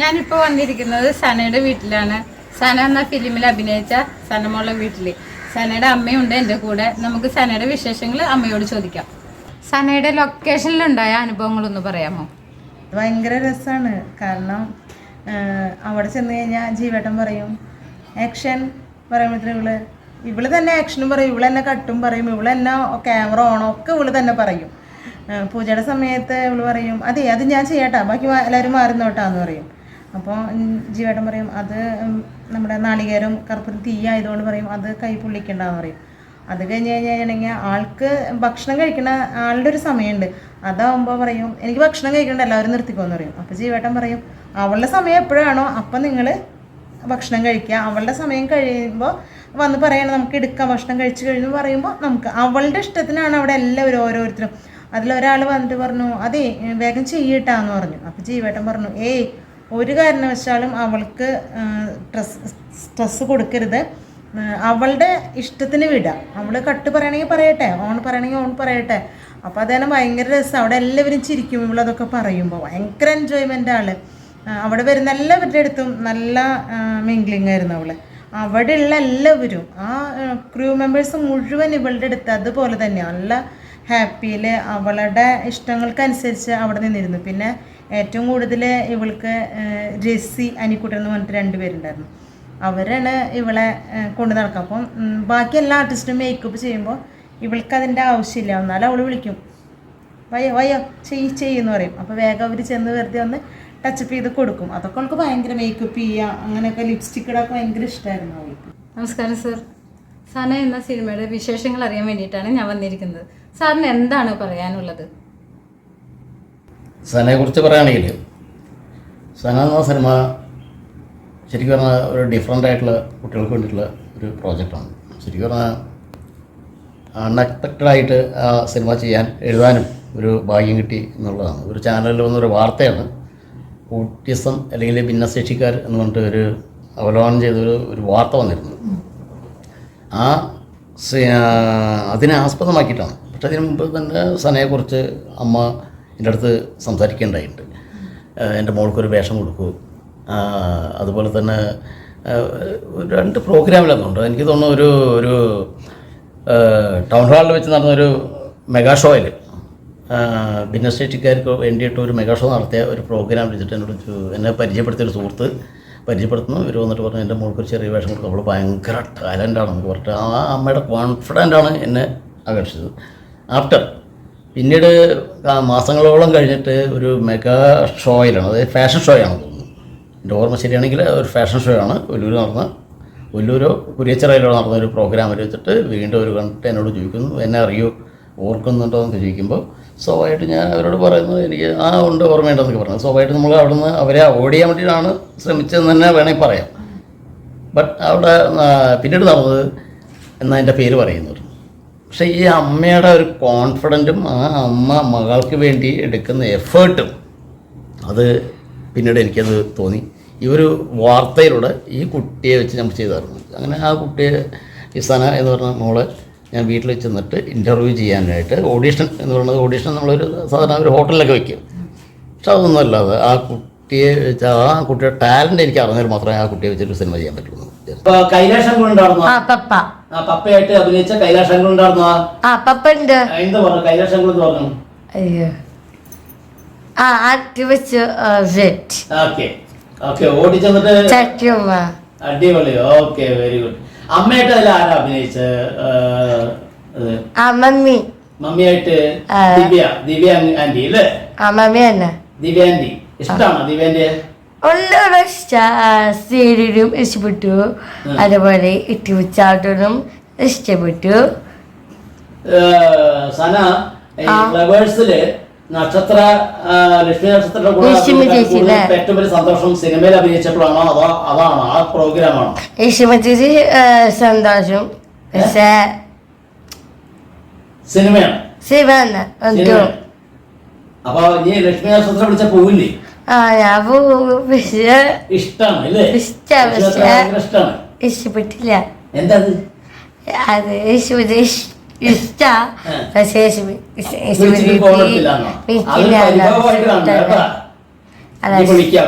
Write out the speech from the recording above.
ഞാനിപ്പോൾ വന്നിരിക്കുന്നത് സനയുടെ വീട്ടിലാണ്. സന എന്ന ഫിലിമിൽ അഭിനയിച്ച സനമോളുടെ വീട്ടിൽ സനയുടെ അമ്മയുണ്ട് എന്റെ കൂടെ. നമുക്ക് സനയുടെ വിശേഷങ്ങൾ അമ്മയോട് ചോദിക്കാം. സനയുടെ ലൊക്കേഷനിലുണ്ടായ അനുഭവങ്ങളൊന്ന് പറയാമോ? ഭയങ്കര രസമാണ് കാരണം അവിടെ ചെന്ന് കഴിഞ്ഞാൽ ജീവേട്ടൻ പറയും ആക്ഷൻ പറയുമ്പോഴത്തേക്ക് ഇവൾ ഇവൾ തന്നെ ആക്ഷനും പറയും. ഇവൾ തന്നെ കട്ടും പറയും. ഇവൾ തന്നെ ക്യാമറ ഓണോ ഒക്കെ ഇവൾ തന്നെ പറയും. പൂജയുടെ സമയത്ത് ഇവൾ പറയും അതെ അത് ഞാൻ ചെയ്യട്ടാ. ബാക്കി എല്ലാവരും മാറി നോട്ടാന്ന് പറയും. അപ്പോൾ ജീവേട്ടൻ പറയും അത് നമ്മുടെ നാളികേരം കറുപ്പും തീ ആയതുകൊണ്ട് പറയും അത് കൈ പൊള്ളിക്കണ്ടെന്ന് പറയും. അത് കഴിഞ്ഞ് കഴിഞ്ഞാണെങ്കിൽ ആൾക്ക് ഭക്ഷണം കഴിക്കണ ആളുടെ ഒരു സമയമുണ്ട്. അതാവുമ്പോൾ പറയും എനിക്ക് ഭക്ഷണം കഴിക്കണ്ട എല്ലാവരും നിർത്തിക്കോന്ന് പറയും. അപ്പോൾ ജീവേട്ടൻ പറയും അവളുടെ സമയം എപ്പോഴാണോ അപ്പം നിങ്ങൾ ഭക്ഷണം കഴിക്കുക അവളുടെ സമയം കഴിയുമ്പോൾ വന്ന് പറയണം നമുക്ക് എടുക്കാം ഭക്ഷണം കഴിച്ചു കഴിഞ്ഞു പറയുമ്പോൾ നമുക്ക് അവളുടെ ഇഷ്ടത്തിനാണ് അവിടെ എല്ലാവരും ഓരോരുത്തരും. അതിലൊരാൾ വന്നിട്ട് പറഞ്ഞു അതേ വേഗം ചെയ്യട്ടാന്ന് പറഞ്ഞു. അപ്പോൾ ജീവേട്ടൻ പറഞ്ഞു ഏയ് ഒരു കാരണവശാലും അവൾക്ക് സ്ട്രെസ് സ്ട്രെസ് കൊടുക്കരുത്. അവളുടെ ഇഷ്ടത്തിന് വിടാം. അവൾ കട്ട് പറയണമെങ്കിൽ പറയട്ടെ ഓൺ പറയണമെങ്കിൽ ഓൺ പറയട്ടെ. അപ്പോൾ അതാണ് ഭയങ്കര രസം. അവിടെ എല്ലാവരും ചിരിക്കും ഇവളതൊക്കെ പറയുമ്പോൾ ഭയങ്കര എൻജോയ്മെന്റ് ആൾ. അവിടെ വരുന്ന എല്ലാവരുടെ അടുത്തും നല്ല മിംഗ്ലിംഗ് ആയിരുന്നു അവൾ അവിടെയുള്ള എല്ലാവരും ആ ക്രൂ മെമ്പേഴ്സ് മുഴുവൻ ഇവളുടെ അടുത്ത് അതുപോലെ തന്നെ. നല്ല ഹാപ്പിയിൽ അവളുടെ ഇഷ്ടങ്ങൾക്കനുസരിച്ച് അവിടെ നിന്നിരുന്നു. പിന്നെ ഏറ്റവും കൂടുതൽ ഇവൾക്ക് ജെസ്സി അനിക്കുട്ടൻ എന്ന് പറഞ്ഞിട്ട് രണ്ടുപേരുണ്ടായിരുന്നു അവരാണ് ഇവളെ കൊണ്ടു നടക്കുക. അപ്പം ബാക്കി എല്ലാ ആർട്ടിസ്റ്റും മേക്കപ്പ് ചെയ്യുമ്പോൾ ഇവൾക്ക് അതിന്റെ ആവശ്യമില്ല. എന്നാലും അവൾ വിളിക്കും. വയ്യോ വയ്യോ ചെയ് ചെയ്യുമെന്ന് പറയും. അപ്പോൾ വേഗം അവർ ചെന്ന് വെറുതെ ഒന്ന് ടച്ചപ്പ് ചെയ്ത് കൊടുക്കും. അതൊക്കെ അവൾക്ക് ഭയങ്കര മേക്കപ്പ് ചെയ്യുക അങ്ങനെയൊക്കെ ലിപ്സ്റ്റിക് ഇടാൻ ഭയങ്കര ഇഷ്ടമായിരുന്നു അവൾക്ക്. നമസ്കാരം സർ സന എന്ന സിനിമയുടെ വിശേഷങ്ങൾ അറിയാൻ വേണ്ടിയിട്ടാണ് ഞാൻ വന്നിരിക്കുന്നത്. സാറിന് എന്താണ് പറയാനുള്ളത്? സനയെ കുറിച്ച് പറയുകയാണെങ്കിൽ സന എന്ന സിനിമ ശരിക്കും പറഞ്ഞാൽ ഒരു ഡിഫറെന്റ് ആയിട്ടുള്ള കുട്ടികൾക്ക് വേണ്ടിയിട്ടുള്ള ഒരു പ്രോജക്റ്റാണ് ശരിക്കും പറഞ്ഞാൽ അൺഎക്സ്പെക്റ്റഡ് ആയിട്ട് ആ സിനിമ ചെയ്യാൻ എഴുതാനും ഒരു ഭാഗ്യം കിട്ടി എന്നുള്ളതാണ്. ഒരു ചാനലിൽ വന്നൊരു വാർത്തയാണ് ഓട്ടിസം അല്ലെങ്കിൽ ഭിന്നശേഷിക്കാർ എന്ന് പറഞ്ഞിട്ട് ഒരു അവലോകനം ചെയ്തൊരു ഒരു വാർത്ത വന്നിരുന്നു ആ, അതിനെ ആസ്പദമാക്കിയിട്ടാണ് പക്ഷെ അതിന് മുമ്പ് തന്നെ സനയെക്കുറിച്ച് അമ്മ എന്റെ അടുത്ത് സംസാരിക്കേണ്ടതായിട്ടുണ്ട് എന്റെ മോൾക്കൊരു വേഷം കൊടുക്കൂ. അതുപോലെ തന്നെ രണ്ട് പ്രോഗ്രാമിലൊന്നുണ്ട് എനിക്ക് തോന്നുന്നു ഒരു ഒരു ടൗൺ ഹാളിൽ വെച്ച് നടന്നൊരു മെഗാ ഷോയിൽ ഭിന്നശേഷിക്കാർക്ക് വേണ്ടിയിട്ട് ഒരു മെഗാ ഷോ നടത്തിയ ഒരു പ്രോഗ്രാം വിളിച്ചിട്ട് എന്നോട് എന്നെ പരിചയപ്പെടുത്തിയ ഒരു സുഹൃത്ത് പരിചയപ്പെടുത്തുന്നു. ഇവർ വന്നിട്ട് പറഞ്ഞു എന്റെ മോൾക്ക് ചെറിയ വേഷം കൊടുക്കും. അവൾ ഭയങ്കര ടാലന്റാണ് എന്ന് പറഞ്ഞിട്ട് ആ അമ്മയുടെ കോൺഫിഡന്റാണ് എന്നെ ആകർഷിച്ചത്. ആഫ്റ്റർ. പിന്നീട് മാസങ്ങളോളം കഴിഞ്ഞിട്ട് ഒരു മെഗാ ഷോയിലാണ്. അതായത് ഫാഷൻ ഷോയാണ് തോന്നുന്നു. എന്റെ ഓർമ്മ ശരിയാണെങ്കിൽ ഒരു ഫാഷൻ ഷോ ആണ് ഒല്ലൂർ നടന്ന ഒല്ലൂരോ കുരിയച്ചിറയിലോ നടന്ന ഒരു പ്രോഗ്രാം വെച്ചിട്ട് വീണ്ടും ഒരു കണ്ടിട്ട് എന്നോട് ചോദിക്കുന്നു എന്നെ അറിയൂ? ഓർക്കുന്നുണ്ടോ? എന്ന് ചോദിക്കുമ്പോൾ സ്വാഭാവികമായിട്ട് ഞാൻ അവരോട് പറയുന്നത് എനിക്ക് ആ ഉണ്ട് ഓർമ്മയുണ്ടെന്നൊക്കെ പറഞ്ഞു. സ്വാഭാവികമായിട്ട് നമ്മൾ അവിടെ നിന്ന് അവരെ അവോയ്ഡ് ചെയ്യാൻ വേണ്ടിയിട്ടാണ് ശ്രമിച്ചതെന്ന് തന്നെ വേണമെങ്കിൽ പറയാം. ബട്ട് അവിടെ പിന്നീട് നടന്നത് എന്നാ എന്റെ പേര് പറയുന്നു പക്ഷേ ഈ അമ്മയുടെ ഒരു കോൺഫിഡന്റും ആ അമ്മ മകൾക്ക് വേണ്ടി എടുക്കുന്ന എഫേർട്ടും അത് പിന്നീട് എനിക്കത് തോന്നി. ഈ ഒരു വാർത്തയിലൂടെ ഈ കുട്ടിയെ വെച്ച് നമ്മൾ ചെയ്തായിരുന്നു. അങ്ങനെ ആ കുട്ടിയെ ഈ സന എന്ന് പറഞ്ഞ മോളെ ഞാൻ വീട്ടിൽ വെച്ച് നിന്നിട്ട് ഇന്റർവ്യൂ ചെയ്യാനായിട്ട് ഓഡീഷൻ എന്ന് പറയുന്നത് ഓഡീഷൻ നമ്മളൊരു സാധാരണ ഒരു ഹോട്ടലിലൊക്കെ വയ്ക്കും പക്ഷെ അതൊന്നും അല്ലാതെ ആ കുട്ടിയെ വെച്ച് ആ കുട്ടിയുടെ ടാലന്റ് എനിക്ക് അറിഞ്ഞാൽ മാത്രമേ ആ കുട്ടിയെ വെച്ചിട്ട് സിനിമ ചെയ്യാൻ പറ്റുള്ളൂ. കൈലാഷം പപ്പയായിട്ട് അഭിനയിച്ച കൈലാഷം ഉണ്ടായിരുന്നു ആ പപ്പ ഉണ്ട് എന്ത് പറഞ്ഞു? കൈലാഷം എന്ന് പറഞ്ഞു. അയ്യോ. ആ ആട്ടി വെച്ച് സെറ്റ് ഓക്കെ. ഓക്കെ ഓടിച്ചെന്നിട്ട് ചട്ടിയമ്മ. അടിപൊളി ഓക്കെ വെരി ഗുഡ് അമ്മയായിട്ട് അതിൽ ആരാ അഭിനയിച്ച ആ മമ്മി. മമ്മിയായിട്ട് ദിവ്യ. ദിവ്യ ആന്റി അല്ലേ? ആ മമ്മി തന്നെ. ദിവ്യ ആന്റി ഇഷ്ടമാണോ ദിവ്യ ഉള്ള സീരിയലും ഇഷ്ടപ്പെട്ടു. അതുപോലെ ഇട്ടി ഉച്ചാട്ടനും ഇഷ്ടപ്പെട്ടു. സന. ഫ്ലവേഴ്സിൽ നക്ഷത്ര ലക്ഷ്മി നക്ഷത്രത്തിന്റെ കൂടെ ഏറ്റവും വലിയ സന്തോഷം സിനിമയിൽ അഭിനയിച്ചപ്പോഴാണോ? അതോ അതാണോ? ആ പ്രോഗ്രാമാണോ? ഇഷ്ടപ്പെട്ടിട്ട് സന്തോഷം. പക്ഷേ സിനിമയാണ്. അപ്പൊ നീ ലക്ഷ്മി നക്ഷത്രം വിളിച്ച പോവില്ലേ? ആ ഞാൻ പോകും. പക്ഷേ ഇഷ്ടമാണ് ഇഷ്ടപ്പെട്ടില്ല. എന്താ അത് ഇഷ്ട. പക്ഷേ. അല്ല. വിളിക്കുക